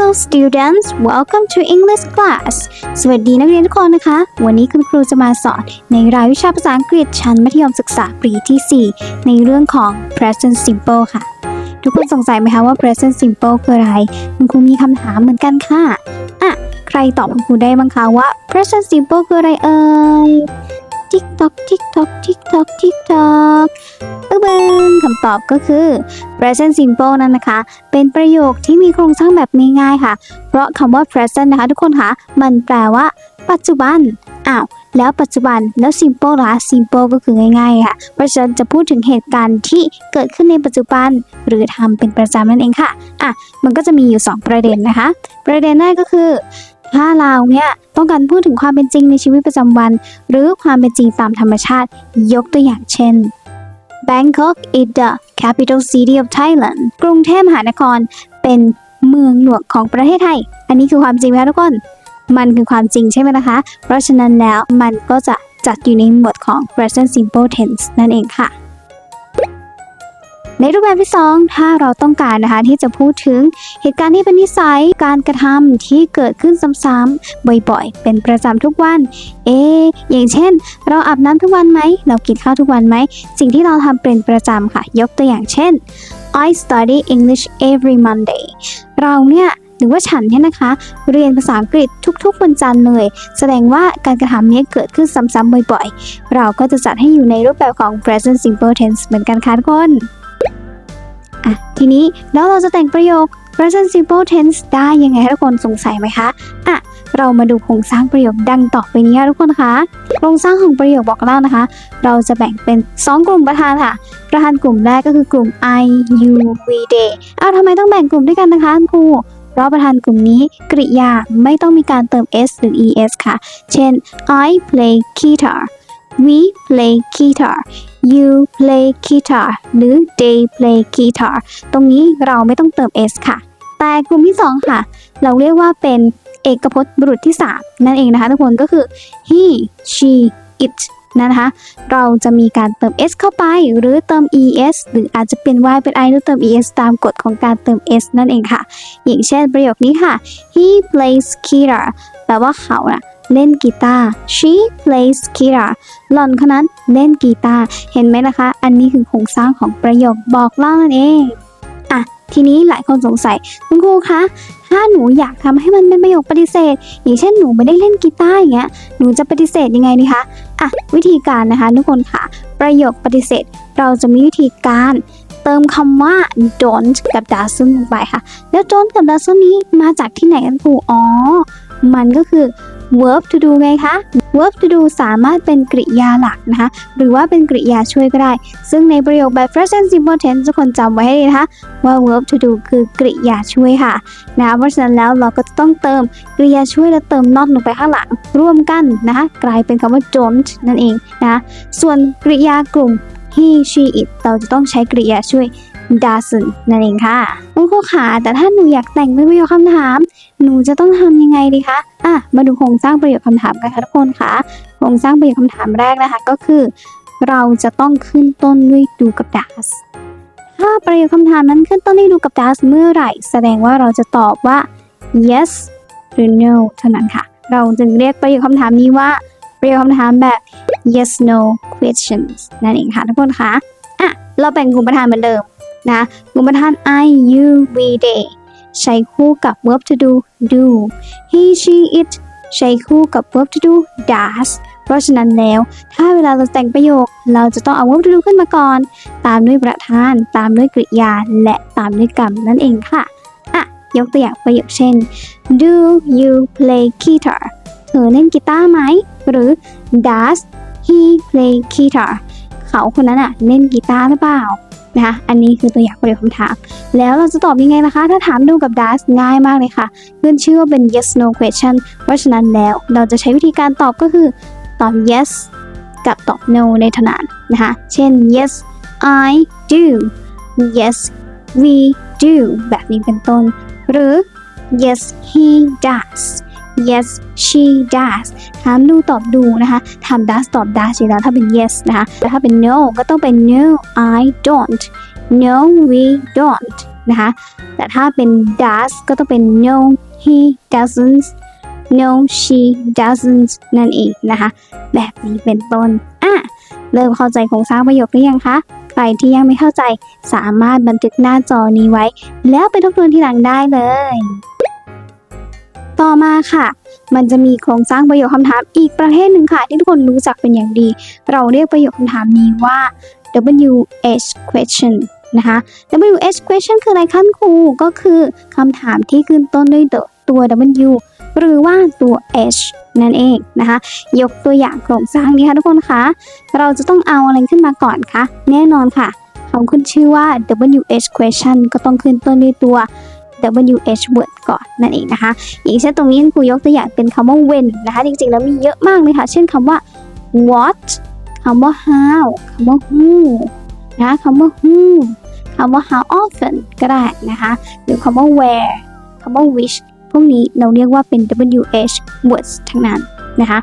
Hello students welcome to English class สวัสดีนักเรียนทุกคนนะคะ วันนี้คุณครูจะมาสอนในรายวิชาภาษาอังกฤษชั้นมัธยมศึกษาปีที่ 4 ในเรื่องของ present simple ค่ะ ทุกคนสงสัยไหมคะว่า present simple คืออะไร คุณครูมีคำถามเหมือนกันค่ะ อะ ใครตอบคุณครูได้บ้างคะว่า present simple คืออะไรเอ่ย tick tock tick tock tick tock tik tok เบิ้งคำตอบก็คือ present simple นั่นนะคะ เป็นประโยคที่มีโครงสร้างแบบง่ายๆค่ะ เพราะคำว่า present นะคะ ทุกคนคะมันแปลว่า ปัจจุบันอ้าวแล้วปัจจุบันแล้ว simple ล่ะ simple ก็คือง่ายๆค่ะ เพราะฉะนั้นจะพูดถึงเหตุการณ์ที่เกิดขึ้นในปัจจุบัน หรือทำเป็นประจำนั่นเองค่ะอะ มันก็จะมีอยู่ 2 ประเด็นนะคะ ประเด็นแรกก็คือ ถ้าเราเนี่ยต้องการพูดถึงความเป็นจริงในชีวิตประจำวัน หรือความเป็นจริงตามธรรมชาติ ยกตัวอย่างเช่น Bangkok is the capital city of Thailand กรุงเทพมหานครเป็นเมืองหลวงของประเทศไทย อันนี้คือความจริงไหมคะทุกคน มันคือความจริงใช่ไหมนะคะ เพราะฉะนั้นแล้วมันก็จะจัดอยู่ในหมวดของ present simple tense นั่นเองค่ะ ในรูปแบบที่ 2 ถ้าเราต้องการนะคะที่จะพูดถึงเหตุการณ์ที่เป็นนิสัยการกระทำที่เกิดขึ้นซ้ำๆบ่อยๆ เป็นประจำทุกวัน เอ อย่างเช่น เราอาบน้ำทุกวันไหม เรากินข้าวทุกวันไหม สิ่งที่เราทำเป็นประจำค่ะ ยกตัวอย่างเช่น I study English every Monday เราเนี่ยหรือว่าฉันเนี่ยนะคะ เรียนภาษาอังกฤษทุกๆวันจันทร์เลย แสดงว่าการกระทำนี้เกิดขึ้นซ้ำๆบ่อยๆ เราก็จะจัดให้อยู่ในรูปแบบของ present simple tense เหมือนกันค่ะทุกคน อะทีนี้แล้วเราจะแต่งประโยค present simple tense ได้ยังไงทุกคนสงสัยไหมคะอะเรามาดูโครงสร้างประโยคดังต่อไปนี้ค่ะทุกคนคะโครงสร้างของประโยคบอกเล่านะคะ เราจะแบ่งเป็น 2 กลุ่มประธานค่ะ ประธานกลุ่มแรกก็คือกลุ่ม I you we they อ้าวทำไมต้องแบ่งกลุ่มด้วยกันนะคะครูเพราะประธานกลุ่มนี้กริยาไม่ต้องมีการเติม s หรือ es ค่ะ เช่น I play guitar we play guitar you play guitar หรือ they play guitar ตรงนี้เราไม่ต้องเติม s ค่ะ แต่กลุ่มที่ 2 ค่ะ เราเรียกว่าเป็นเอกพจน์บุรุษที่ 3 นั่นเองนะคะ ทุกคนก็คือ he she it นะคะ เราจะมีการเติม s เข้าไป หรือเติม es หรืออาจจะเป็น y เป็น i หรือเติม es ตามกฎของการเติม s นั่นเองค่ะ อย่างเช่นประโยคนี้ค่ะ he plays guitar แปลว่าเขาน่ะ เล่นกีตาร์ she plays guitar หล่อนคนนั้นเล่นกีตาร์ เห็นไหมนะคะ อันนี้คือโครงสร้างของประโยคบอกเล่านั่นเองอะทีนี้หลายคนสงสัยคุณครูคะถ้าหนูอยากทำให้มันเป็นประโยคปฏิเสธ อย่างเช่นหนูไม่ได้เล่นกีตาร์อย่างเงี้ยหนูจะปฏิเสธยังไงดีคะอะวิธีการนะคะทุกคนค่ะ ประโยคปฏิเสธ เราจะมีวิธีการเติมคำว่า don't กับ doesn't ลงไปค่ะ แล้ว don't กับ doesn't นี้มาจากที่ไหนกันครูอ๋อ มันก็คือ verb to do ไงคะ verb to do สามารถเป็นกริยาหลักนะคะ หรือว่าเป็นกริยาช่วยก็ได้ ซึ่งในประโยคแบบ present simple tense ทุกคนจำไว้ให้ดีนะคะ ว่า verb to do คือกริยาช่วยค่ะนะเพราะฉะนั้นแล้วเราก็จะต้องเติมกริยาช่วยและเติม not ลงไปข้างหลัง ร่วมกันนะคะ กลายเป็นคำว่า don't นั่นเองนะะส่วนกริยากลุ่ม he she it เราจะต้องใช้กริยาช่วย doesn't นั่นเองค่ะคุณครูขาแต่ถ้าหนูอยากแต่งเป็นประโยคคำถาม หนูจะต้องทำยังไงดีคะอะมาดูโครงสร้างประโยคคำถามกันค่ะทุกคนค่ะโครงสร้างประโยคคำถามแรกนะคะ ก็คือ เราจะต้องขึ้นต้นด้วยดูกับ does ถ้าประโยคคำถามนั้นขึ้นต้นด้วยดูกับ does เมื่อไหร่ แสดงว่าเราจะตอบว่า yes หรือ no เท่านั้นค่ะ เราจึงเรียกประโยคคำถามนี้ว่าประโยคคำถามแบบ yes no questions นั่นเองค่ะทุกคนค่ะอะเราแบ่งกลุ่มประธานเหมือนเดิม นะมุมประธาน I you we they ใช้คู่กับ verb to do do he she it ใช้คู่กับ verb to do does เพราะฉะนั้นแล้ว ถ้าเวลาเราแต่งประโยค เราจะต้องเอา verb to do ขึ้นมาก่อน ตามด้วยประธาน ตามด้วยกริยา และตามด้วยกรรมนั่นเองค่ะอะยกตัวอย่างประโยคเช่น do you play guitar เธอเล่นกีตาร์ไหม หรือ does he play guitar เขาคนนั้นอะเล่นกีตาร์หรือเปล่า นะคะ อันนี้คือตัวอย่างประโยคคำถาม แล้วเราจะตอบยังไงนะคะ ถ้าถามดูกับ does ง่ายมากเลยค่ะ ขึ้นชื่อว่าเป็น yes no question เพราะฉะนั้นแล้วเราจะใช้วิธีการตอบก็คือ ตอบ yes กับตอบ no ในขนานนะคะ เช่น yes I do yes we do แบบนี้เป็นต้น หรือ yes he does yes she does ถามดูตอบดูนะคะถาม does ตอบ does อยู่แล้วถ้าเป็น yes นะคะแต่ถ้าเป็น no ก็ต้องเป็น no I don't no we don't นะคะแต่ถ้าเป็น does ก็ต้องเป็น no he doesn't no she doesn't นั่นเองนะคะ แบบนี้เป็นต้นอะเริ่มเข้าใจโครงสร้างประโยคหรือยังคะ ใครที่ยังไม่เข้าใจสามารถบันทึกหน้าจอนี้ไว้ แล้วไปทบทวนทีหลังได้เลย ต่อมาค่ะ มันจะมีโครงสร้างประโยคคำถามอีกประเภทหนึ่งค่ะ ที่ทุกคนรู้จักเป็นอย่างดี เราเรียกประโยคคำถามนี้ว่า WH question นะคะ WH question คืออะไรคะครูก็คือคำถามที่ขึ้นต้นด้วยตัว W หรือว่าตัว H นั่นเองนะคะ ยกตัวอย่างโครงสร้างนี้ค่ะทุกคนคะ เราจะต้องเอาอะไรขึ้นมาก่อนคะ แน่นอนค่ะเขาขึ้นชื่อว่า WH question ก็ต้องขึ้นต้นด้วยตัว WH word ก่อนนั่นเองนะคะ อย่างเช่นตรงนี้ครูยกตัวอย่างเป็นคำว่า when นะคะจริงๆแล้วมีเยอะมากเลยค่ะ เช่นคำว่า what คำว่า how คำว่า who นะคะคำว่า who คำว่า how often ก็ได้นะคะหรือคำว่า where คำว่า which พวกนี้เราเรียกว่าเป็น WH words ทั้งนั้นนะคะ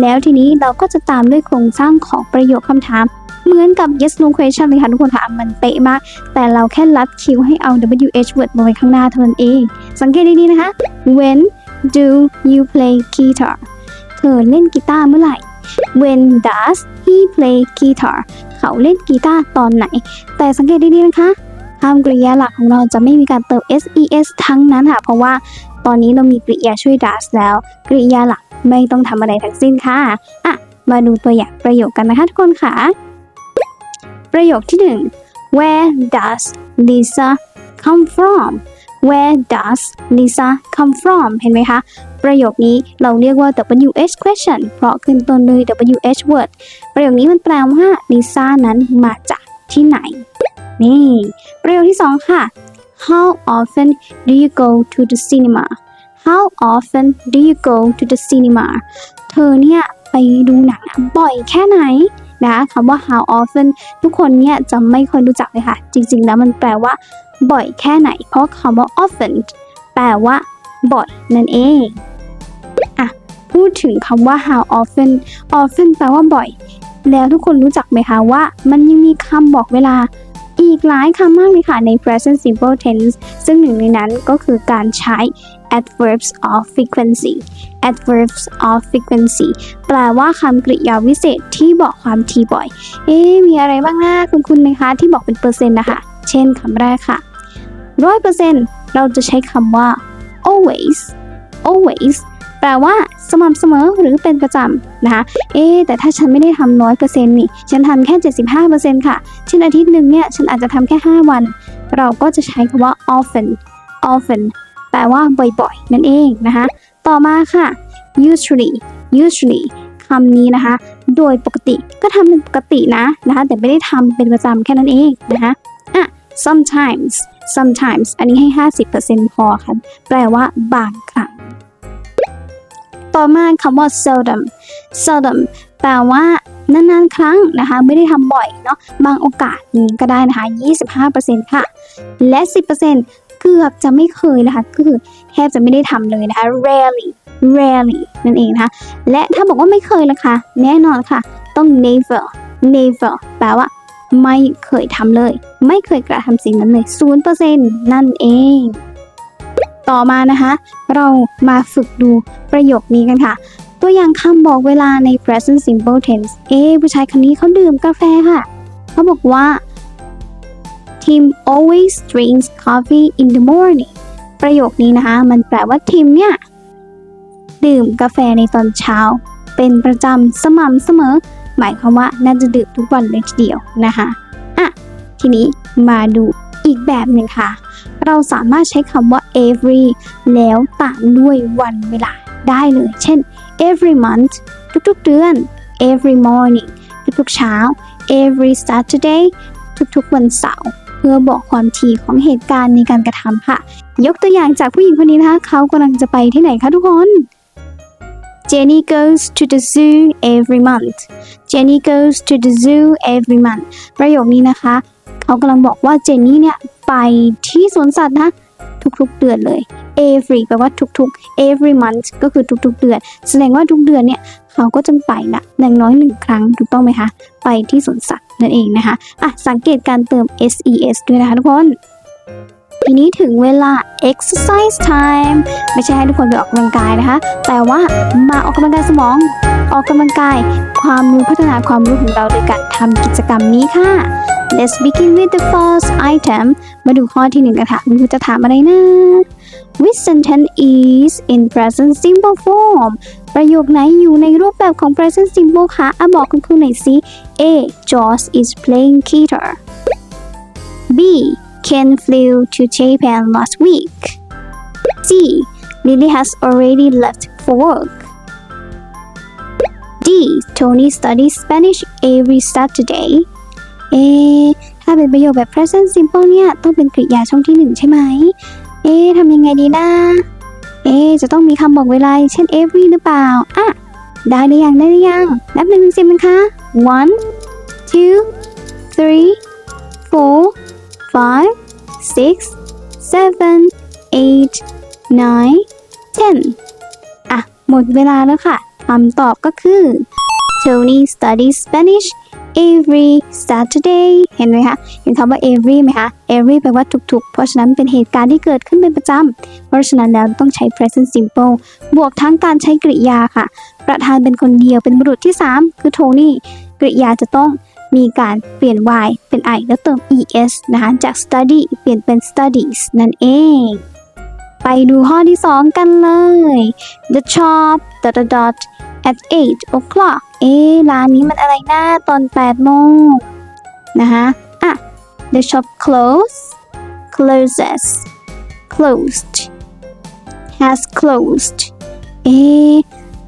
แล้วทีนี้เราก็จะตามด้วยโครงสร้างของประโยคคำถาม เหมือนกับ yes no question เลยค่ะทุกคนค่ะมันเป๊ะมาก แต่เราแค่ลัดคิวให้เอา WH word มาไว้ข้างหน้าเท่านั้นเอง สังเกตดีๆนะคะ when do you play guitar เธอเล่นกีตาร์เมื่อไหร่ when does he play guitar เขาเล่นกีตาร์ตอนไหน แต่สังเกตดีๆนะคะคำกริยาหลักของเราจะไม่มีการเติม ses ทั้งนั้นค่ะ เพราะว่าตอนนี้เรามีกริยาช่วย does แล้ว กริยาหลักไม่ต้องทำอะไรทั้งสิ้นค่ะ อะ มาดูตัวอย่างประโยคกันนะคะทุกคนค่ะ ประโยคที่หนึ่ง Where does Lisa come from Where does Lisa come from เห็นไหมคะ ประโยคนี้เราเรียกว่า WH question เพราะขึ้นต้นด้วย WH word ประโยคนี้มันแปลว่า Lisa นั้นมาจากที่ไหน นี่ ประโยคที่สองค่ะ How often do you go to the cinema How often do you go to the cinema เธอเนี่ยไปดูหนังบ่อยแค่ไหน นะคำว่า how often ทุกคนเนี่ยจะไม่ค่อยรู้จักเลยค่ะ จริงๆ แล้วมันแปลว่า บ่อยแค่ไหน เพราะคำว่า often แปลว่า บ่อยนั่นเองอะพูดถึงคำว่า how often often แปลว่าบ่อย แล้วทุกคนรู้จักไหมคะว่า มันยังมีคำบอกเวลาอีกหลายคำมากเลยค่ะใน present simple tense ซึ่งหนึ่งในนั้นก็คือการใช้ adverbs of frequency adverbs of frequency แปลว่าคำกริยาวิเศษที่บอกความทีบ่อย เอ๊มีอะไรบ้างนะคุณคุณไหมคะ ที่บอกเป็นเปอร์เซ็นต์นะคะ เช่นคำแรกค่ะร้อยเปอร์เซ็นต์เราจะใช้คำว่า always always แปลว่าสม่ำเสมอหรือเป็นประจำนะคะ เอ๊แต่ถ้าฉันไม่ได้ทำร้อยเปอร์เซ็นต์นี่ ฉันทำแค่ 75%ค่ะ เช่นอาทิตย์หนึ่งเนี่ย ฉันอาจจะทำแค่ 5 วัน เราก็จะใช้คำว่า often often แปลว่าบ่อยๆ นั่นเองนะคะ ต่อมาค่ะ usually usually คำนี้นะคะ โดยปกติก็ทำเป็นปกตินะนะคะ แต่ไม่ได้ทำเป็นประจำแค่นั้นเองนะคะอะ sometimes sometimes อันนี้ให้ 50%พอค่ะ แปลว่าบางครั้งต่อมาคำว่า seldom seldom แปลว่านานๆ ครั้งนะคะ ไม่ได้ทำบ่อยเนาะบางโอกาสนี้ก็ได้นะคะ 25%ค่ะ และ 10%เกือบจะไม่เคยนะคะก็คือแทบจะไม่ได้ทำเลยนะคะ rarely rarely นั่นเองนะคะ และถ้าบอกว่าไม่เคยล่ะคะแน่นอนค่ะ ต้อง never never แปลว่าไม่เคยทำเลย ไม่เคยกระทำสิ่งนั้นเลย0%นั่นเอง ต่อมานะคะ เรามาฝึกดูประโยคนี้กันค่ะ ตัวอย่างคำบอกเวลาใน present simple tense เอ๊ผู้ชายคนนี้เขาดื่มกาแฟค่ะ เขาบอกว่า Tim always drinks coffee in the morning ประโยคนี้นะคะ มันแปลว่าทิมเนี่ย ดื่มกาแฟในตอนเช้า เป็นประจำสม่ำเสมอ หมายความว่าน่าจะดื่มทุกวันเลยทีเดียวนะคะอะทีนี้มาดูอีกแบบหนึ่งค่ะ เราสามารถใช้คำว่า every แล้วตามด้วยวันเวลาได้เลย เช่น every month ทุกๆเดือน every morning ทุกๆเช้า every Saturday ทุกๆวันเสาร์ เพื่อบอกความถี่ของเหตุการณ์ในการกระทำค่ะ ยกตัวอย่างจากผู้หญิงคนนี้นะคะเขากำลังจะไปที่ไหนคะทุกคน Jenny goes to the zoo every month Jenny goes to the zoo every month ประโยคนี้นะคะ เขากำลังบอกว่าเจนนี่เนี่ยไปที่สวนสัตว์นะ ทุกๆ เดือนเลย every แปลว่าทุกๆ every month ก็คือทุกๆ เดือน แสดงว่าทุกเดือนเนี่ยเขาก็จะไปละอย่างน้อยหนึ่งครั้งถูกต้องไหมคะ ไปที่สวนสัตว์นั่นเองนะคะอะสังเกตการเติม ses ด้วยนะคะทุกคนทีนี้ถึงเวลา exercise time ไม่ใช่ให้ทุกคนไปออกกำลังกายนะคะ แต่ว่ามาออกกำลังกายสมอง ออกกำลังกาย ความรู้พัฒนาความรู้ของเราโดยการทำกิจกรรมนี้ค่ะ Let's begin with the first item มาดูข้อที่หนึ่งกันค่ะคุณครูจะถามอะไรนะ Which sentence is in present simple form ประโยคไหนอยู่ในรูปแบบของ present simple คะอะบอกคุณครูหน่อยสิ A. George is playing guitar B. Ken flew to Japan last week C. Lily has already left for work D. Tony studies Spanish every Saturday เอ ถ้าเป็นประโยคแบบ present simple เนี่ย ต้องเป็นกริยาช่องที่หนึ่งใช่ไหม เอ๊ะทำยังไงดีนะ เอ๊ะจะต้องมีคำบอกเวลา เช่น every หรือเปล่า อะ ได้หรือยัง ได้หรือยัง นับหนึ่งถึงสิบนะคะ one two three four five six seven eight nine ten อะ หมดเวลาแล้วค่ะำตอบก็คือ Tony studies Spanish every Saturday เห็นไหมคะ เห็นคำว่า every ไหมคะ every แปลว่าทุกๆ เพราะฉะนั้นเป็นเหตุการณ์ที่เกิดขึ้นเป็นประจำ เพราะฉะนั้นแล้วต้องใช้ present simple บวกทั้งการใช้กริยาค่ะ ประธานเป็นคนเดียวเป็นบุรุษที่ 3 คือโทนี่ กริยาจะต้องมีการเปลี่ยน y เป็น i แล้วเติม es นะคะ จาก study เปลี่ยนเป็น studies นั่นเอง ไปดูข้อที่ 2 กันเลย The shop dot dot dot at 8 o'clock เอ๊ร้านนี้มันอะไรนะตอน 8 โมงนะคะอะ The shop closed closes closed has closed เอ๊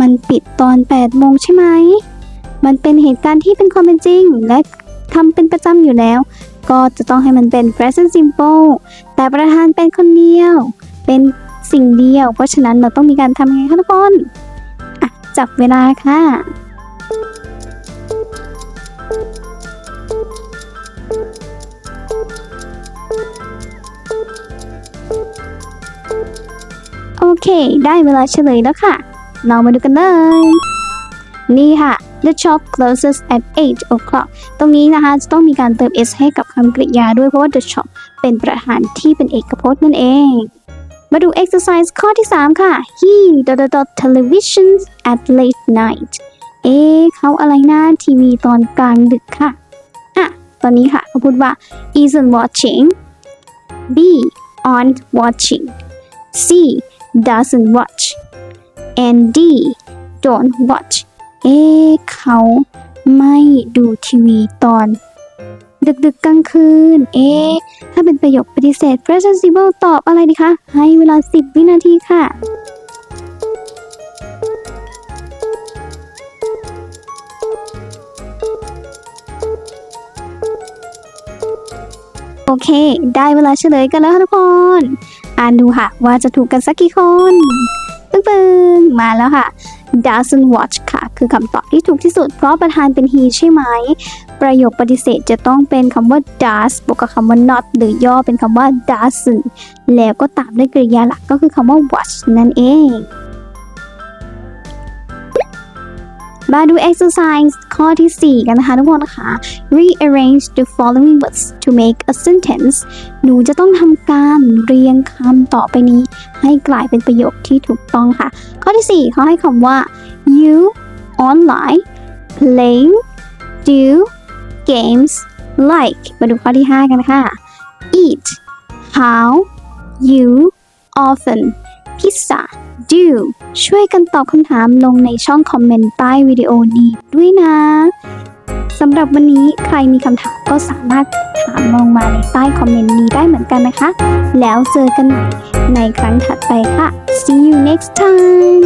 มันปิดตอน 8 โมงใช่ไหม มันเป็นเหตุการณ์ที่เป็นความเป็นจริง และทำเป็นประจำอยู่แล้ว ก็จะต้องให้มันเป็น present simple แต่ประธานเป็นคนเดียว เป็นสิ่งเดียว เพราะฉะนั้นเราต้องมีการทำยังไงคะทุกคนอะจับเวลาค่ะโอเค ได้เวลาเฉลยแล้วค่ะ เรามาดูกันเลย นี่ค่ะ the shop closes at 8 o'clock ตรงนี้นะคะ จะต้องมีการเติม s ให้กับคำกริยาด้วยเพราะว่า the shop เป็นประธานที่เป็นเอกพจน์นั่นเอง มาดู exercise ข้อที่ 3 ค่ะ he dot dot dot television at late night เอ๊ะเขาอะไรนะทีวีตอนกลางดึกค่ะ อะ ตอนนี้ค่ะเขาพูดว่า isn't watching B aren't watching C doesn't watch and D don't watch เอ๊ะเขาไม่ดูทีวีตอน ดึกๆกกลางคืน เอ๊ะ ถ้าเป็นประโยคปฏิเสธ present simple ตอบอะไรดีคะ ให้เวลา 10 วินาทีค่ะโอเค ได้เวลาเฉลยกันแล้วทุกคน อ่านดูค่ะ ว่าจะถูกกันสักกี่คนปึ้งปึ้งมาแล้วค่ะ doesn't watch ค่ะ คือคำตอบที่ถูกที่สุด เพราะประธานเป็น he ใช่ไหม ประโยคปฏิเสธจะต้องเป็นคำว่า does บวกกับคำว่า not หรือย่อเป็นคำว่า doesn't แล้วก็ตามด้วยกริยาหลักก็คือคำว่า watch นั่นเอง มาดู exercise ข้อที่ 4 กันนะคะทุกคนค่ะ rearrange the following words to make a sentence หนูจะต้องทำการเรียงคำต่อไปนี้ ให้กลายเป็นประโยคที่ถูกต้องค่ะ ข้อที่ 4เขาให้คำว่า you online playing do games like มาดูข้อที่ 5 กันค่ะ eat how you often pizza do ช่วยกันตอบคำถามลงในช่องคอมเมนต์ใต้วิดีโอนี้ด้วยนะสำหรับวันนี้ใครมีคำถามก็สามารถถามลงมาในใต้คอมเมนต์นี้ได้เหมือนกันนะคะ แล้วเจอกันใหม่ในครั้งถัดไปค่ะ see you next time